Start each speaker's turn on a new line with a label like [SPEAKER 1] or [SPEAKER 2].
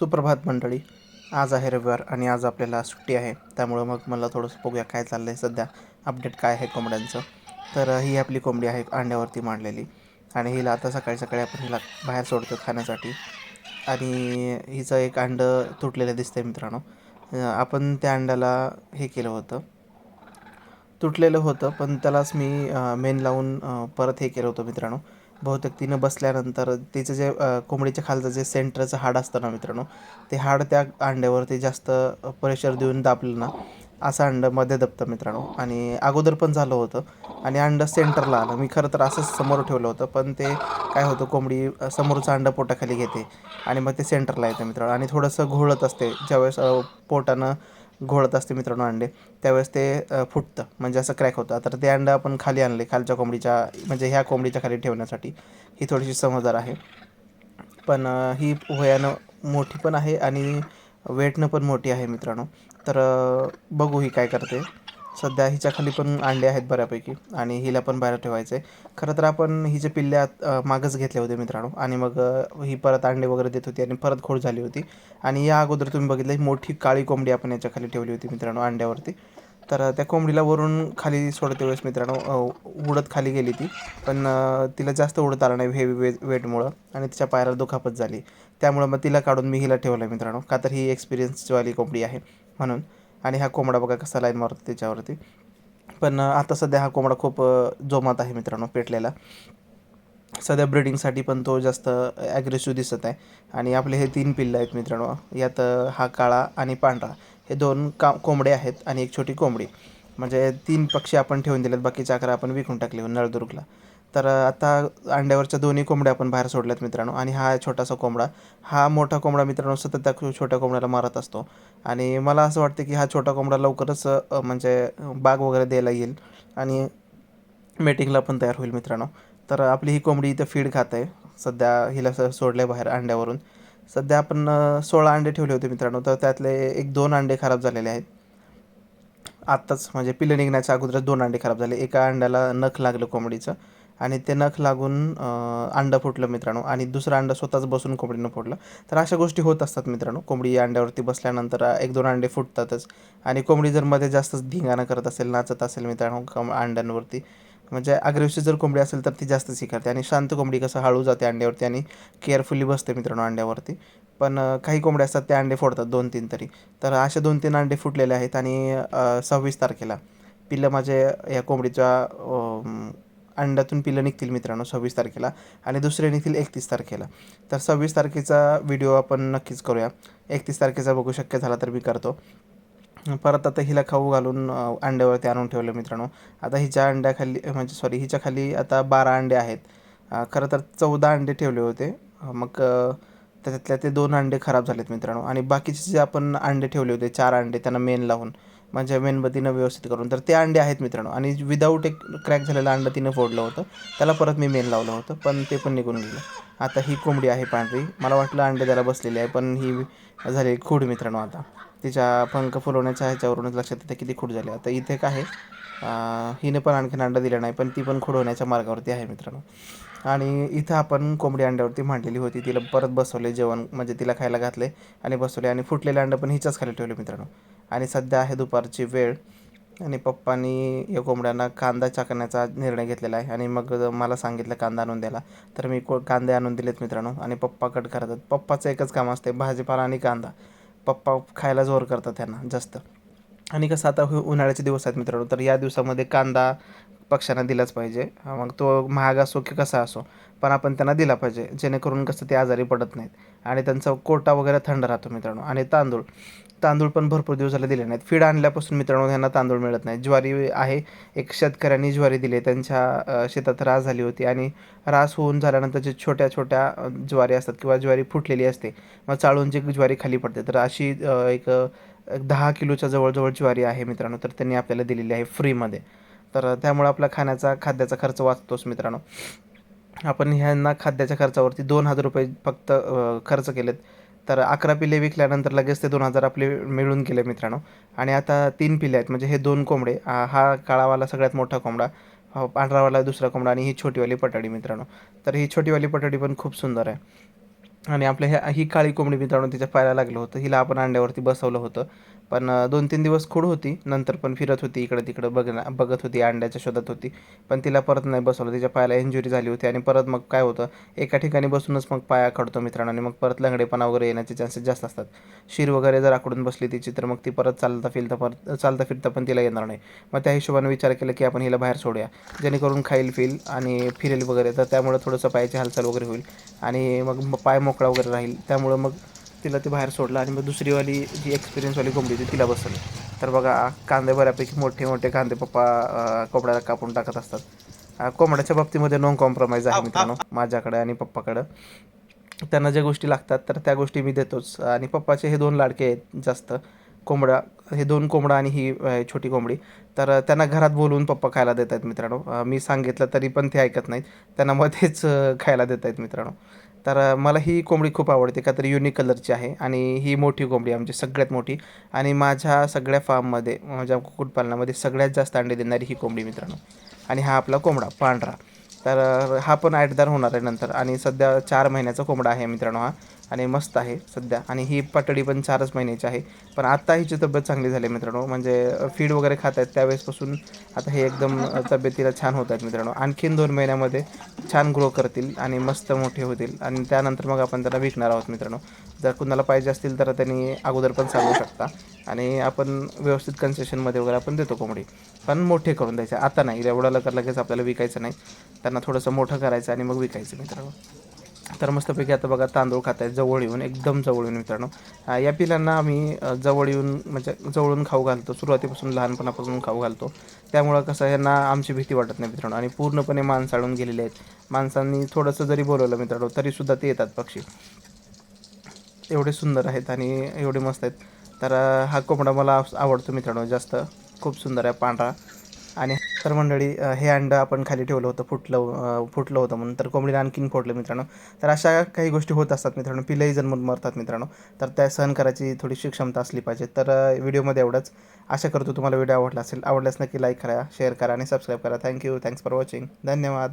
[SPEAKER 1] सुप्रभात मंडळी. आज आहे रविवार आणि आज आपल्याला सुट्टी आहे. त्यामुळं मग मला थोडंसं बघूया काय चाललं आहे सध्या. अपडेट काय आहे कोंबड्यांचं. तर ही आपली कोंबडी आहे अंड्यावरती मांडलेली. आणि हिला आता सकाळी सकाळी आपण हिला बाहेर सोडतो खाण्यासाठी. आणि हिचं एक अंडं तुटलेलं दिसतं आहे मित्रांनो आपण त्या अंड्याला हे केलं होतं. तुटलेलं होतं पण त्यालाच मी मेन लावून परत हे केलं होतं मित्रांनो. बहुतेक तिनं बसल्यानंतर तिचं जे कोंबडीच्या खालचं जे सेंटरचं हाड असतं ना मित्रांनो ते हाड त्या अंड्यावरती जास्त प्रेशर देऊन दाबलं ना असं अंडं मध्ये दबतं मित्रांनो. आणि अगोदर पण झालं होतं आणि अंडं सेंटरला आलं. मी खरं तर असंच समोर ठेवलं होतं पण ते काय होतं कोंबडी समोरचं अंडं पोटाखाली घेते आणि मग ते सेंटरला येतं मित्रांनो. आणि थोडंसं घोळत असते ज्यावेळेस पोटानं घोळत असते मित्रांनो अंडे त्यावेळेस ते फुटतं. म्हणजे असं क्रॅक होतं. तर ते अंडं आपण खाली आणले खालच्या कोंबडीच्या म्हणजे ह्या कोंबडीच्या खाली ठेवण्यासाठी. ही थोडीशी समजदार आहे. पण ही वयानं मोठी पण आहे आणि वेटनं पण मोठी आहे मित्रांनो. तर बघू ही काय करते. सध्या हिच्या खाली पण अंडे आहेत बऱ्यापैकी आणि हिला पण बाहेर ठेवायचं आहे खरं तर आपण हिचे पिल्ले आत मागच घेतले होते मित्रांनो. आणि मग ही परत अंडे वगैरे देत होती आणि परत खोड झाली होती. आणि या अगोदर तुम्ही बघितलं ही मोठी काळी कोंबडी आपण याच्या खाली ठेवली होती मित्रांनो अंड्यावरती. तर त्या कोंबडीला वरून खाली सोडते वेळेस मित्रांनो उडत खाली गेली ती. पण तिला जास्त उडत आलं नाही हेवी वे वेटमुळं आणि तिच्या पायाला दुखापत झाली. त्यामुळं मग तिला काढून मी हिला ठेवलं आहे मित्रांनो. का तर ही एक्सपिरियन्सवाली कोंबडी आहे म्हणून. आणि हा कोंबडा बघा कसा लाईन मारतो त्याच्यावरती. पण आता सध्या हा कोंबडा खूप जोमात आहे मित्रांनो पेटलेला. सध्या ब्रिडिंगसाठी पण तो जास्त ॲग्रेसिव्ह दिसत आहे. आणि आपले हे तीन पिल्लं आहेत मित्रांनो. यात हा काळा आणि पांढरा. हे दोन का कोंबडे आहेत आणि एक छोटी कोंबडी. म्हणजे तीन पक्षी आपण ठेवून दिलेत. बाकीचे अकरा आपण विकून टाकले नळदुर्गला. तर आता अंड्यावरच्या दोन्ही कोंबड्या आपण बाहेर सोडल्यात मित्रांनो. आणि हा छोटासा कोंबडा. हा मोठा कोंबडा मित्रांनो सतत त्या छोट्या कोंबड्याला मारत असतो. आणि मला असं वाटतं की हा छोटा कोंबडा लवकरच म्हणजे बाग वगैरे द्यायला येईल. आणि मेटिंगला पण तयार होईल मित्रांनो. तर आपली ही कोंबडी इथं फीड खात आहे. सध्या हिला सोडलं आहे बाहेर अंड्यावरून. सध्या आपण सोळा अंडे ठेवले होते मित्रांनो. तर त्यातले एक दोन अंडे खराब झालेले आहेत. आत्ताच म्हणजे पिल्लं निघण्याच्या अगोदरच दोन अंडे खराब झाले. एका अंड्याला नख लागलं कोंबडीचं. आणि ते नख लागून अंडं फुटलं मित्रांनो. आणि दुसरं अंडं स्वतःच बसून कोंबडीनं फुटलं तर अशा गोष्टी होत असतात मित्रांनो. कोंबडी अंड्यावरती बसल्यानंतर एक दोन अंडे फुटतातच. आणि कोंबडी जर मध्ये जास्तच धिंगाणा करत असेल नाचत असेल मित्रांनो कम अंड्यांवरती म्हणजे अग्रेसिव्ह जर कोंबडी असेल तर ती जास्त शिकारते आणि शांत कोंबडी कसं हळू जाते अंड्यावरती आणि केअरफुली बसते मित्रांनो अंड्यावरती. पण काही कोंबड्या असतात त्या अंडे फोडतात दोन तीन तरी. तर असे दोन तीन अंडे फुटलेले आहेत आणि सव्वीस तारखेला पिल्लं माझे या कोंबडीच्या अंडातून अंड्यातून निघतील मित्रांनो सव्वीस तारखेला आणि दुसरे निघतील एकतीस तारखेला. तर सव्वीस तारखेचा व्हिडिओ आपण नक्कीच करूया. एकतीस तारखेचा बघू शक्य झाला तर मी करतो. परत आता हिला खाऊ घालून अंड्यावरती आणून ठेवलं मित्रांनो. आता हिच्या अंड्याखाली म्हणजे सॉरी हिच्या खाली आता बारा अंडे आहेत. खरं तर चौदा अंडे ठेवले होते. मग त्याच्यातल्या ते दोन अंडे खराब झालेत मित्रांनो. आणि बाकीचे जे आपण अंडे ठेवले होते चार अंडे त्यांना मेन लावून माझ्या मेणबत्तीनं व्यवस्थित करून. तर ते अंडे आहेत मित्रांनो. आणि विदाऊट एक क्रॅक झालेलं अंडं तिनं फोडलं होतं. त्याला परत मी मेन लावलं होतं पण ते पण निघून गेलं. आता ही कोंबडी आहे पांढरी. मला वाटलं अंडे त्याला बसलेली आहे पण ही झाली खूड मित्रांनो आता. तिच्या पंख फुलवण्याच्या ह्याच्यावरूनच लक्षात येतं किती खूड झाली. आता इथे काय आहे. हिने पण आणखीन अंडा दिला नाही पण ती पण खूड होण्याच्या मार्गावरती आहे मित्रांनो. आणि इथं आपण कोंबडी अंड्यावरती मांडलेली होती. तिला परत बसवले जेवण म्हणजे तिला खायला घातले आणि बसवले आणि फुटलेले अंडं पण हिच्याच खाली ठेवले मित्रांनो. आणि सध्या आहे दुपारची वेळ. आणि पप्पांनी या कोंबड्यांना कांदा चाकण्याचा निर्णय घेतलेला आहे. आणि मग मला सांगितलं कांदा आणून द्यायला. तर मी को कांदे आणून दिलेत मित्रांनो. आणि पप्पा कट करतात. पप्पाचं एकच काम असते भाजीपाला आणि कांदा. पप्पा खायला जोर करतात त्यांना जास्त. आणि कसं आता उन्हाळ्याचे दिवस आहेत मित्रांनो तर या दिवसामध्ये कांदा पक्ष्यांना दिलाच पाहिजे. मग तो महाग असो की कसा असो पण आपण त्यांना दिला पाहिजे जेणेकरून कसं ते आजारी पडत नाहीत. आणि त्यांचा कोटा वगैरे थंड राहतो मित्रांनो. आणि तांदूळ तांदूळ पण भरपूर दिवस झाले दिले नाहीत. फीड आणल्यापासून मित्रांनो त्यांना तांदूळ मिळत नाही. ज्वारी आहे एक शेतकऱ्यांनी ज्वारी दिली त्यांच्या शेतात रास झाली होती आणि रास होऊन झाल्यानंतर जे छोट्या छोट्या ज्वारी असतात किंवा ज्वारी फुटलेली असते मग चाळून जी ज्वारी खाली पडते तर अशी एक एक दहा किलोच्या जवळजवळ ज्वारी आहे मित्रांनो तर त्यांनी आपल्याला दिलेली आहे फ्रीमध्ये. तर त्यामुळे आपला खाण्याचा खाद्याचा खर्च वाचतोच मित्रांनो. आपण ह्यांना खाद्याच्या खर्चावरती दोन हजार रुपये फक्त खर्च केलेत. तर अकरा पिले विकल्यानंतर लगेच ते दोन हजार आपले मिळून गेले मित्रांनो. आणि आता तीन पिले आहेत म्हणजे हे दोन कोंबडे. हा काळावाला सगळ्यात मोठा कोंबडा पांढरावाला दुसरा कोंबडा आणि ही छोटीवाली पटाडी मित्रांनो. तर ही छोटीवाली पटाडी पण खूप सुंदर आहे. आणि आपल्या ह्या ही काळी कोंबडी मित्रांनो तिच्या पायाला लागलं होतं. हिला आपण अंड्यावरती बसवलं होतं. पण दोन तीन दिवस खूड होती. नंतर पण फिरत होती इकडं तिकडं बघण्या बघत होती अंड्याच्या शोधात होती. पण तिला परत नाही बसवलं. तिच्या पायाला इंजुरी झाली होती आणि परत मग काय होतं? एका ठिकाणी बसूनच मग पाया आखडतो मित्रांनो आणि मग परत लंगडेपणा वगैरे येण्याचे चान्सेस जास्त असतात. शिर वगैरे जर आकडून बसली तिची तर मग ती परत चालता फिरता परत चालता फिरता पण तिला येणार नाही. मग त्या हिशोबाने विचार केला की आपण हिला बाहेर सोडूया. जेणेकरून खाईल फिल आणि फिरेल वगैरे. तर त्यामुळं थोडंसं पायाची हालचाल वगैरे होईल आणि मग पाय मोकळा वगैरे राहील. त्यामुळं मग तिला ते बाहेर सोडलं आणि मग दुसरीवाली जी एक्सपिरियन्सवाली कोंबडी होती तिला बसवली. तर बघा कांदे बऱ्यापैकी मोठे मोठे कांदे पप्पा कोंबड्याला कापून टाकत असतात. कोंबड्याच्या बाबतीमध्ये नो कॉम्प्रोमाइज आहे मित्रांनो माझ्याकडे आणि पप्पाकडं. त्यांना ज्या गोष्टी लागतात तर त्या गोष्टी मी देतोच. आणि पप्पाचे हे दोन लाडके आहेत जास्त. कोंबडा हे दोन कोंबडा आणि ही छोटी कोंबडी. तर त्यांना घरात बोलवून पप्पा खायला देत आहेत मित्रांनो. मी सांगितलं तरी पण ते ऐकत नाहीत. त्यांना मध्येच खायला देत आहेत मित्रांनो. तर मला ही कोंबडी खूप आवडते का तर युनिक कलरची आहे आणि ही मोठी कोंबडी आमची सगळ्यात मोठी. आणि माझ्या सगळ्या फार्ममध्ये माझ्या कुक्कुटपालनामध्ये सगळ्यात जास्त अंडे देणारी ही कोंबडी मित्रांनो. आणि हा आपला कोंबडा पांढरा. तर हा पण ॲटदार होणार आहे नंतर आणि सध्या चार महिन्याचा कोंबडा आहे मित्रांनो हा. आणि मस्त आहे सध्या. आणि ही पटडी पण चारच महिन्याची आहे. पण आत्ता हिची तब्येत चांगली झाली आहे मित्रांनो. म्हणजे फीड वगैरे खात आहेत त्यावेळेसपासून आता हे एकदम तब्येतीला छान होत आहेत मित्रांनो. आणखीन दोन महिन्यामध्ये छान ग्रो करतील आणि मस्त मोठे होतील. आणि त्यानंतर मग आपण त्यांना विकणार आहोत मित्रांनो. जर कुणाला पाहिजे असतील तर त्यांनी अगोदर पण सांगू शकता. आणि आपण व्यवस्थित कन्सेशनमध्ये वगैरे आपण देतो कोंबडी. पण मोठे करून द्यायचे. आता नाही. एवढा लवकर लगेच आपल्याला विकायचं नाही. त्यांना थोडंसं मोठं करायचं आणि मग विकायचं मित्रांनो. तर मस्तपैकी आता बघा तांदूळ खात आहेत जवळ येऊन एकदम जवळ येऊन मित्रांनो. या पिलांना आम्ही जवळ येऊन म्हणजे जवळून खाऊ घालतो सुरुवातीपासून लहानपणापासून खाऊ घालतो. त्यामुळं कसं यांना आमची भीती वाटत नाही मित्रांनो. आणि पूर्णपणे माणसाळून गेलेले आहेत. माणसांनी थोडंसं जरी बोलवलं मित्रांनो तरीसुद्धा ते येतात पक्षी. एवढे सुंदर आहेत आणि एवढे मस्त आहेत. तर हा कोंबडा मला आवडतो मित्रांनो जास्त. खूप सुंदर आहे पांढरा. आणि तर मंडळी हे अंडं आपण खाली ठेवलं होतं फुटलं फुटलं होतं म्हणून. तर कोंबडीला आणखीन फोडलं मित्रांनो. तर अशा काही गोष्टी होत असतात मित्रांनो. पिलंही जन्मून मरतात मित्रांनो. तर त्या सहन करायची थोडीशी क्षमता असली पाहिजे. तर व्हिडिओमध्ये एवढंच. आशा करतो तुम्हाला व्हिडिओ आवडला असेल आवडल्यास नक्की लाईक करा शेअर करा आणि सबस्क्राईब करा. Thank you. Thanks for watching. धन्यवाद.